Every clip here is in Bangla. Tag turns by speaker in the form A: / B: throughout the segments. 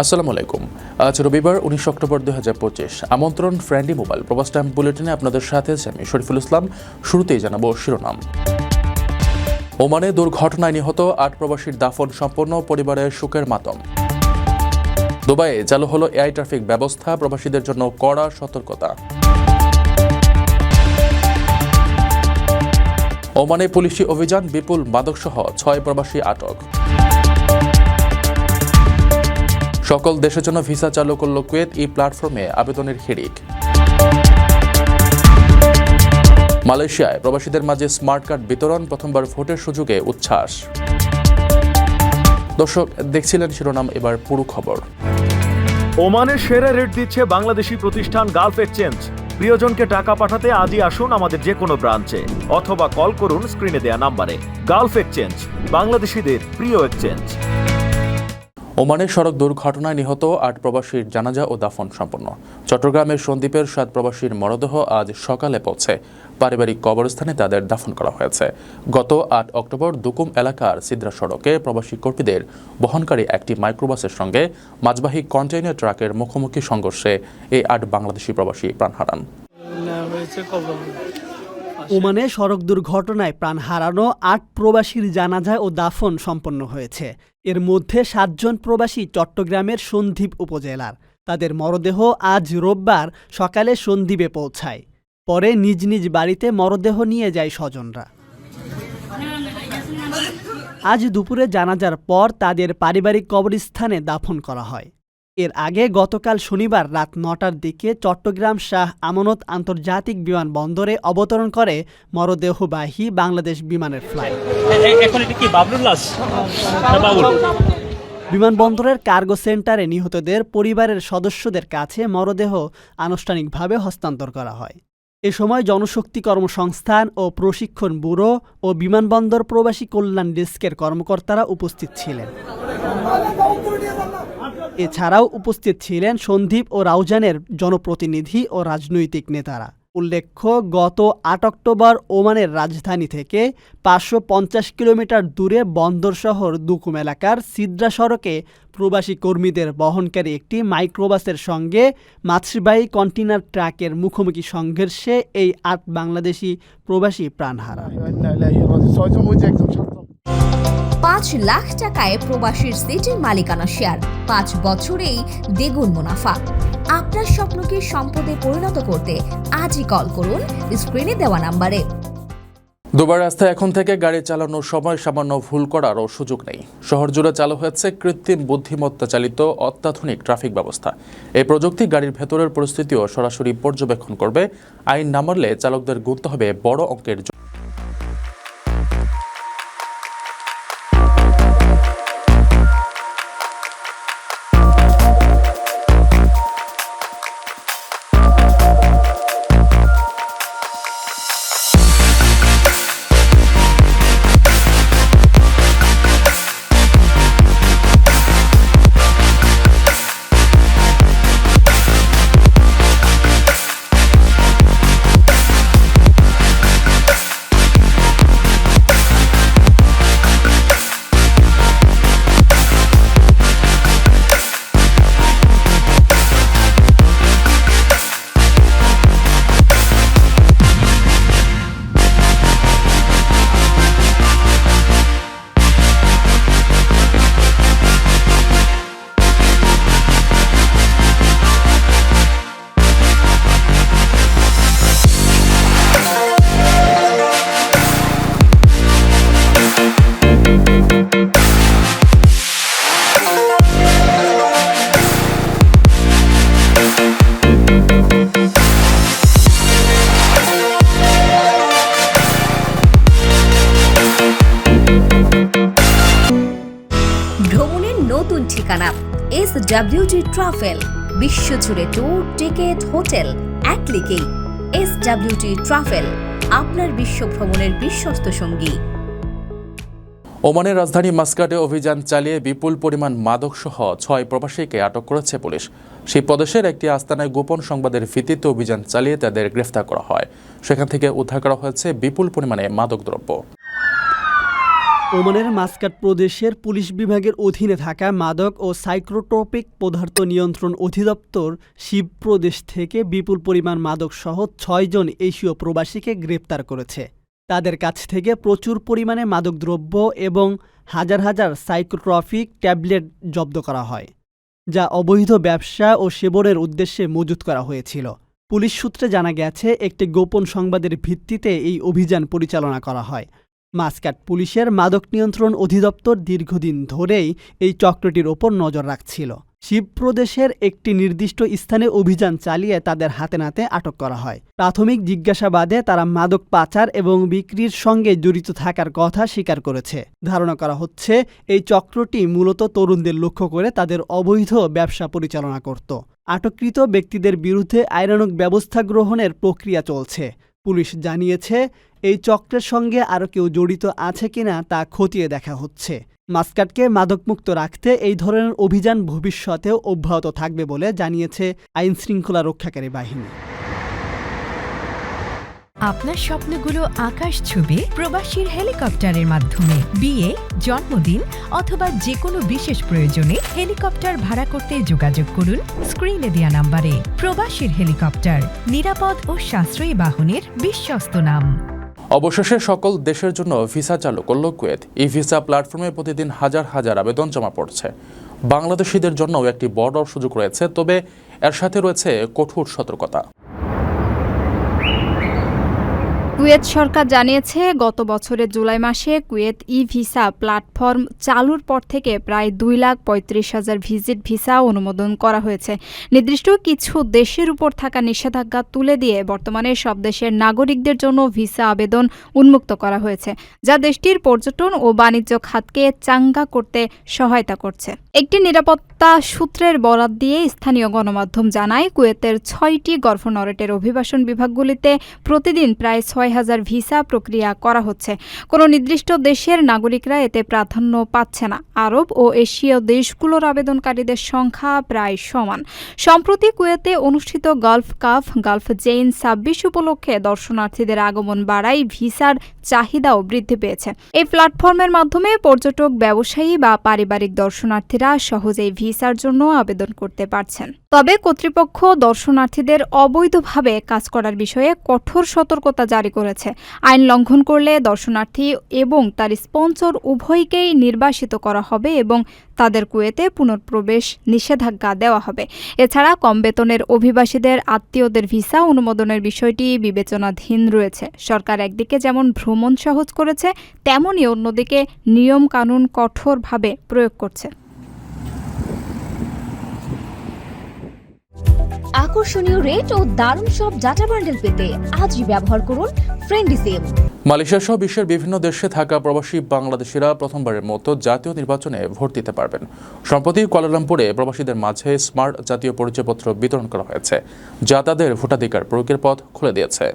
A: আসসালামু আলাইকুম। আজ রবিবার, উনিশ অক্টোবর দুই হাজার পঁচিশ। আমন্ত্রণ ফ্রেন্ডলি মোবাইল প্রবাস টাইম বুলেটিনে আপনাদের সাথে আছি আমি শরীফুল ইসলাম। শুরুতেই জানাব শিরোনাম। ওমানে দুর্ঘটনায় নিহত আট প্রবাসীর দাফন সম্পন্ন, পরিবারের সুখের মাতম। দুবাইয়ে চালু হলো এআই ট্রাফিক ব্যবস্থা, প্রবাসীদের জন্য কড়া সতর্কতা। ওমানে পুলিশি অভিযান বিপুল মাদকসহ ছয় প্রবাসী আটক। সকল দেশের জন্য ভিসা চালু করল কুয়েত এই প্ল্যাটফর্মে আবেদনের হিড়িক। মালয়েশিয়ায় প্রবাসীদের মাঝে স্মার্ট কার্ড বিতরণ প্রথমবার ভোটের সুযোগে উচ্ছ্বাস। দর্শক, দেখছিলেন শিরোনাম, এবার পুরো খবর।
B: ওমানের সেরা রেট দিচ্ছে বাংলাদেশি প্রতিষ্ঠান গালফ এক্সচেঞ্জ। প্রিয়জনকে টাকা পাঠাতে আজই আসুন আমাদের যে কোনো ব্রাঞ্চে, অথবা কল করুন স্ক্রিনে দেয়া নাম্বারে। গালফ এক্সচেঞ্জ, বাংলাদেশিদের প্রিয় এক্সচেঞ্জ।
A: ওমানের সড়ক দুর্ঘটনায় নিহত আট প্রবাসীর জানাজা ও দাফন সম্পন্ন। চট্টগ্রামের সন্দ্বীপের সাত প্রবাসীর মরদেহ আজ সকালে পৌঁছে। পারিবারিক কবরস্থানে তাদের দাফন করা হয়েছে। গত আট অক্টোবর দুকুম এলাকার সিদ্রা সড়কে প্রবাসী কর্মীদের বহনকারী একটি মাইক্রোবাসের সঙ্গে মাঝবাহী কন্টেইনার ট্রাকের মুখোমুখি সংঘর্ষে এই আট বাংলাদেশি প্রবাসী প্রাণ হারান।
C: ওমানে সড়ক দুর্ঘটনায় প্রাণ হারানো আট প্রবাসীর জানাজা ও দাফন সম্পন্ন হয়েছে। এর মধ্যে সাতজন প্রবাসী চট্টগ্রামের সন্দ্বীপ উপজেলার। তাদের মরদেহ আজ রোববার সকালে সন্দ্বীপে পৌঁছায়। পরে নিজ নিজ বাড়িতে মরদেহ নিয়ে যায় স্বজনরা। আজ দুপুরে জানাজার পর তাদের পারিবারিক কবরস্থানে দাফন করা হয়। এর আগে গতকাল শনিবার রাত নটার দিকে চট্টগ্রাম শাহ আমানত আন্তর্জাতিক বিমানবন্দরে অবতরণ করে মরদেহবাহী বাংলাদেশ বিমানের ফ্লাইট। বিমানবন্দরের কার্গো সেন্টারে নিহতদের পরিবারের সদস্যদের কাছে মরদেহ আনুষ্ঠানিকভাবে হস্তান্তর করা হয়। এ সময় জনশক্তি কর্মসংস্থান ও প্রশিক্ষণ ব্যুরো ও বিমানবন্দর প্রবাসী কল্যাণ ডেস্কের কর্মকর্তারা উপস্থিত ছিলেন। এছাড়াও উপস্থিত ছিলেন সন্দীপ ও রাউজানের জনপ্রতিনিধি ও রাজনৈতিক নেতারা। উল্লেখ্য, গত আট অক্টোবর ওমানের রাজধানী থেকে পাঁচশো পঞ্চাশ কিলোমিটার দূরে বন্দর শহর দুকুম এলাকার সিদ্রা সড়কে প্রবাসী কর্মীদের বহনকারী একটি মাইক্রোবাসের সঙ্গে মাছবাহী কন্টেনার ট্রাকের মুখোমুখি সংঘর্ষে এই আট বাংলাদেশি প্রবাসী প্রাণ হারায়।
D: পাঁচ লাখ টাকায় প্রবাসীর সিটির মালিকানা শেয়ার। পাঁচ বছরেই দ্বিগুণ মুনাফা। আপনার স্বপ্নকে সম্পদে পরিণত করতে আজই কল করুন স্ক্রিনে দেওয়া নাম্বারে।
A: দুবার রাস্তায় এখন থেকে গাড়ি চালানোর সময় সামান্য ভুল করারও সুযোগ নেই। শহর জুড়ে চালু হয়েছে কৃত্রিম বুদ্ধিমত্তা চালিত অত্যাধুনিক ট্রাফিক ব্যবস্থা। এই প্রযুক্তি গাড়ির ভেতরের পরিস্থিতিও সরাসরি পর্যবেক্ষণ করবে। আইন না মানলে চালকদের গুনতে হবে বড় অঙ্কের
D: ভ্রমণের নতুন ঠিকানা এস ডাব্লিউটি ট্রাভেল বিশ্বজুড়ে ট্যুর টিকিট হোটেল এক ক্লিকেই এস ডাব্লিউটি ট্রাভেল আপনার বিশ্ব ভ্রমণের বিশ্বস্ত সঙ্গী।
A: ওমানের রাজধানী মাস্কাটে অভিযান চালিয়ে বিপুল পরিমাণ মাদকসহ ছয় প্রবাসীকে আটক করেছে পুলিশ। সেই প্রদেশের একটি আস্তানায় গোপন সংবাদের ভিত্তিতে অভিযান চালিয়ে তাদের গ্রেফতার করা হয়। সেখান থেকে উদ্ধার করা হয়েছে বিপুল পরিমাণে মাদকদ্রব্য।
C: ওমানের মাস্কাট প্রদেশের পুলিশ বিভাগের অধীনে থাকা মাদক ও সাইক্রোট্রপিক পদার্থ নিয়ন্ত্রণ অধিদপ্তর শিব প্রদেশ থেকে বিপুল পরিমাণ মাদক সহ ছয়জন এশীয় প্রবাসীকে গ্রেপ্তার করেছে। তাদের কাছ থেকে প্রচুর পরিমাণে মাদকদ্রব্য এবং হাজার হাজার সাইক্রোট্রফিক ট্যাবলেট জব্দ করা হয়, যা অবৈধ ব্যবসা ও সেবনের উদ্দেশ্যে মজুত করা হয়েছিল। পুলিশ সূত্রে জানা গেছে, একটি গোপন সংবাদের ভিত্তিতে এই অভিযান পরিচালনা করা হয়। মাসকাট পুলিশের মাদক নিয়ন্ত্রণ অধিদপ্তর দীর্ঘদিন ধরেই এই চক্রটির ওপর নজর রাখছিল। শিবপ্রদেশের একটি নির্দিষ্ট স্থানে অভিযান চালিয়ে তাদের হাতে নাতে আটক করা হয়। প্রাথমিক জিজ্ঞাসাবাদে তারা মাদক পাচার এবং বিক্রির সঙ্গে জড়িত থাকার কথা স্বীকার করেছে। ধারণা করা হচ্ছে, এই চক্রটি মূলত তরুণদের লক্ষ্য করে তাদের অবৈধ ব্যবসা পরিচালনা করত। আটককৃত ব্যক্তিদের বিরুদ্ধে আইনানুগ ব্যবস্থা গ্রহণের প্রক্রিয়া চলছে। পুলিশ জানিয়েছে, এই চক্রের সঙ্গে আরও কেউ জড়িত আছে কিনা তা খতিয়ে দেখা হচ্ছে। মাস্কাটকে মাদকমুক্ত রাখতে এই ধরনের অভিযান ভবিষ্যতেও অব্যাহত থাকবে বলে জানিয়েছে আইনশৃঙ্খলা রক্ষাকারী বাহিনী।
E: আপনার স্বপ্নগুলো আকাশ ছুবে প্রবাসীর হেলিকপ্টারের মাধ্যমে। বিয়ে, জন্মদিন অথবা যে কোনো বিশেষ প্রয়োজনে হেলিকপ্টার ভাড়া করতে যোগাযোগ করুন স্ক্রিনে দেওয়া নাম্বারে। প্রবাসীর হেলিকপ্টার, নিরাপদ ও সাশ্রয়ী বাহনের বিশ্বস্ত নাম।
A: অবশেষে সকল দেশের জন্য ভিসা চালু করল কুয়েত। এই ভিসা প্ল্যাটফর্মে প্রতিদিন হাজার হাজার আবেদন জমা পড়ছে। বাংলাদেশিদের জন্যও একটি বড় সুযোগ রয়েছে, তবে এর সাথে রয়েছে কঠোর সতর্কতা।
F: কুয়েত সরকার জানিয়েছে, গত বছরের জুলাই মাসে কুয়েত ই ভিসা প্ল্যাটফর্ম চালুর পর থেকে প্রায় দুই লাখ পঁয়ত্রিশ হাজার ভিজিট ভিসা অনুমোদন করা হয়েছে। নির্দিষ্ট কিছু দেশের উপর থাকা নিষেধাজ্ঞা তুলে দিয়ে বর্তমানে সব দেশের নাগরিকদের জন্য ভিসা আবেদন উন্মুক্ত করা হয়েছে, যা দেশটির পর্যটন ও বাণিজ্য খাতকে চাঙ্গা করতে সহায়তা করছে। একটি নিরাপত্তা সূত্রের বরাত দিয়ে স্থানীয় গণমাধ্যম জানায়, কুয়েতের ছয়টি গভর্নরেটের অভিবাসন বিভাগগুলিতে প্রতিদিন প্রায় ছয় হাজার ভিসা প্রক্রিয়া করা হচ্ছে। কোনো নির্দিষ্ট দেশের নাগরিকরা এতে প্রাধান্য পাচ্ছে না। আরব ও এশীয় দেশগুলোর আবেদনকারীদের সংখ্যা প্রায় সমান। সম্প্রতি কুয়েতে অনুষ্ঠিত গলফ কাফ গলফ জেইন ছাব্বিশ উপলক্ষে দর্শনার্থীদের আগমন বাড়ায় ভিসার চাহিদাও বৃদ্ধি পেয়েছে। এই প্ল্যাটফর্মের মাধ্যমে পর্যটক, ব্যবসায়ী বা পারিবারিক দর্শনার্থীরা সহজেই ভিসার জন্য আবেদন করতে পারছেন। তবে কর্তৃপক্ষ দর্শনার্থীদের অবৈধভাবে কাজ করার বিষয়ে কঠোর সতর্কতা জারি করেছে। আইন লঙ্ঘন করলে দর্শনার্থী এবং তার স্পন্সর উভয়কেই নির্বাসিত করা হবে এবং তাদের কুয়েতে পুনঃপ্রবেশ নিষেধাজ্ঞা দেওয়া হবে। এছাড়া কম বেতনের অভিবাসীদের আত্মীয়দের ভিসা অনুমোদনের বিষয়টি বিবেচনাধীন রয়েছে। সরকার একদিকে যেমন ভ্রমণ সহজ করেছে তেমনই অন্যদিকে নিয়ম কানুন কঠোরভাবে প্রয়োগ করছে।
D: আকর্ষণীয় রেট ও দারুণ সব ডাটা বান্ডেল পেতে আজই ব্যবহার করুন ফ্রেন্ডি সিম
A: মালয়েশিয়া সহ বিশ্বের বিভিন্ন দেশে থাকা প্রবাসী বাংলাদেশিরা প্রথমবারের মতো জাতীয় নির্বাচনে ভোট দিতে পারবেন। সম্প্রতি কুয়ালালামপুরে প্রবাসীদের মাঝে স্মার্ট জাতীয় পরিচয়পত্র বিতরণ করা হয়েছে, যা তাদের ভোটাধিকার প্রয়োগের পথ খুলে দিয়েছে।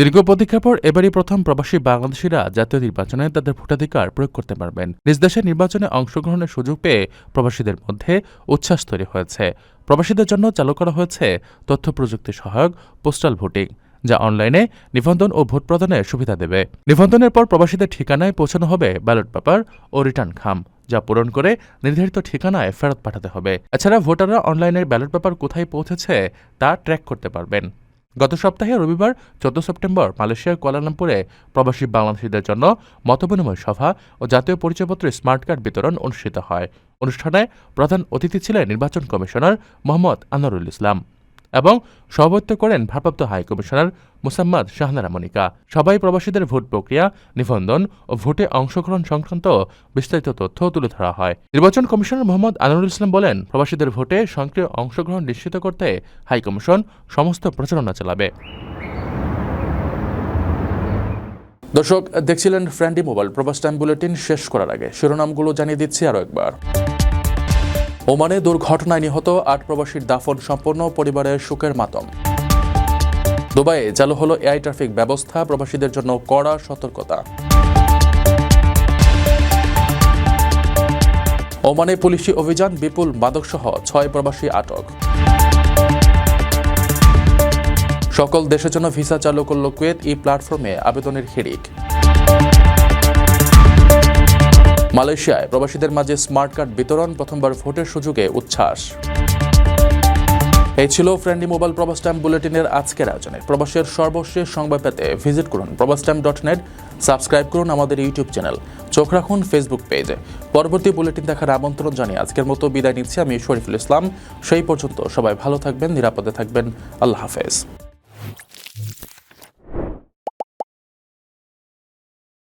A: দীর্ঘ প্রতীক্ষার পর এবারই প্রথম প্রবাসী বাংলাদেশিরা জাতীয় নির্বাচনে তাদের ভোটাধিকার প্রয়োগ করতে পারবেন। নিজ দেশের নির্বাচনে অংশগ্রহণের সুযোগ পেয়ে প্রবাসীদের মধ্যে উচ্ছ্বাস তৈরি হয়েছে। প্রবাসীদের জন্য চালু করা হয়েছে তথ্য প্রযুক্তি সহায়ক পোস্টাল ভোটিং, যা অনলাইনে নিবন্ধন ও ভোট প্রদানের সুবিধা দেবে। নিবন্ধনের পর প্রবাসীদের ঠিকানায় পৌঁছানো হবে ব্যালট পেপার ও রিটার্ন খাম, যা পূরণ করে নির্ধারিত ঠিকানায় ফেরত পাঠাতে হবে। এছাড়া ভোটাররা অনলাইনের ব্যালট পেপার কোথায় পৌঁছেছে তা ট্র্যাক করতে পারবেন। গত সপ্তাহে রবিবার চোদ্দ সেপ্টেম্বর মালয়েশিয়ার কুয়ালালামপুরে প্রবাসী বাংলাদেশিদের জন্য মতবিনিময় সভা ও জাতীয় পরিচয়পত্র স্মার্ট কার্ড বিতরণ অনুষ্ঠিত হয়। অনুষ্ঠানে প্রধান অতিথি ছিলেন নির্বাচন কমিশনার মোহাম্মদ আনোয়ারুল ইসলাম। এবং সভাপতিত্ব করেন ভারপ্রাপ্ত হাই কমিশনার মুসাম্মদ শাহনারা মনিকা। সবাই প্রবাসীদের ভোট প্রক্রিয়া, নিবন্ধন ও ভোটে অংশগ্রহণ সংক্রান্ত বিস্তারিত তথ্য তুলে ধরা হয়। নির্বাচন কমিশনার মোহাম্মদ আনোয়ারুল ইসলাম বলেন, প্রবাসীদের ভোটে সক্রিয় অংশগ্রহণ নিশ্চিত করতে হাই কমিশন সমস্ত প্রচারণা চালাবে। দর্শক, দেখছিলেন friendly mobile Probash time bulletin শেষ করার আগে। শিরোনামগুলো জানিয়ে দিচ্ছি আরও একবার। ওমানে দুর্ঘটনায় নিহত আট প্রবাসীর দাফন সম্পন্ন, পরিবারের সুখের মাতম। দুবাইয়ে চালু হলো এআই ট্রাফিক ব্যবস্থা, প্রবাসীদের জন্য কড়া সতর্কতা। ওমানে পুলিশি অভিযান বিপুল মাদকসহ ছয় প্রবাসী আটক। সকল দেশের জন্য ভিসা চালু করল কুয়েত, ই প্ল্যাটফর্মে আবেদনের হিড়িক। মালয়েশিয়ায় প্রবাসীদের মাঝে স্মার্ট কার্ড বিতরণ প্রথমবার ভোটের সুযোগে উচ্ছ্বাস। এই ছিল ফ্রেন্ডলি মোবাইল প্রবাস টাইম বুলেটিনের আজকের আয়োজনে। প্রবাসের সর্বশেষ সংবাদ পেতে ভিজিট করুন প্রবাস টাইম ডট নেট সাবস্ক্রাইব করুন আমাদের ইউটিউব চ্যানেল। চোখ রাখুন ফেসবুক পেজে। পরবর্তী বুলেটিন দেখার আমন্ত্রণ জানিয়ে আজকের মতো বিদায় নিচ্ছি আমি শরীফুল ইসলাম। সেই পর্যন্ত সবাই ভালো থাকবেন, নিরাপদে থাকবেন। আল্লাহ হাফেজ।